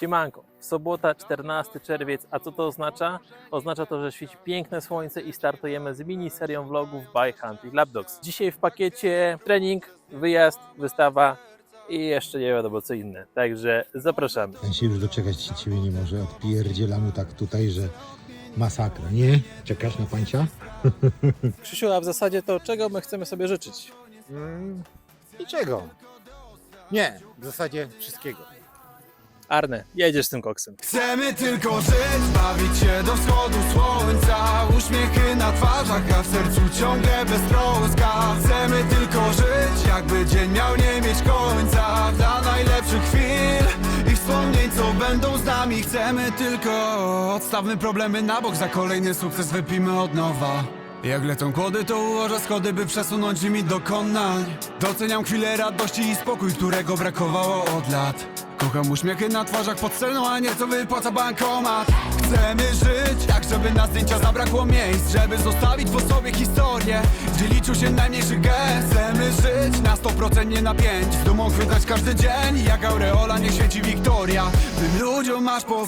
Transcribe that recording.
Siemanko, sobota 14 czerwiec, a co to oznacza? Oznacza to, że świeci piękne słońce i startujemy z mini serią vlogów by Hunting Lab Dogs. Dzisiaj w pakiecie trening, wyjazd, wystawa i jeszcze nie wiadomo co inne, także zapraszamy. Ten się już doczekać się ciebie nie może. Odpierdziela mu tak tutaj, że masakra, nie? Czekasz na pancia? Krzysiu, a w zasadzie to czego my chcemy sobie życzyć? Mm, niczego. Nie, w zasadzie wszystkiego. Arne, jedziesz z tym koksem. Chcemy tylko żyć, bawić się do wschodu słońca Uśmiechy na twarzach, a w sercu ciągle beztroska Chcemy tylko żyć, jakby dzień miał nie mieć końca. Dla najlepszych chwil i wspomnień, co będą z nami. Chcemy tylko, odstawmy problemy na bok Za kolejny sukces wypijmy od nowa. Jak lecą kłody, to ułożę schody, by przesunąć limit dokonań. Doceniam chwilę radości i spokój, którego brakowało od lat Kocham uśmiechy na twarzach pod sceną, a nie co wypłaca bankomat. Chcemy żyć, tak żeby na zdjęcia zabrakło miejsc Żeby zostawić po sobie historię, gdzie liczył się najmniejszy gest. Chcemy żyć na 100% nie na 5 Z dumą każdy dzień, jak aureola nie świeci Wiktoria. Tym ludziom masz po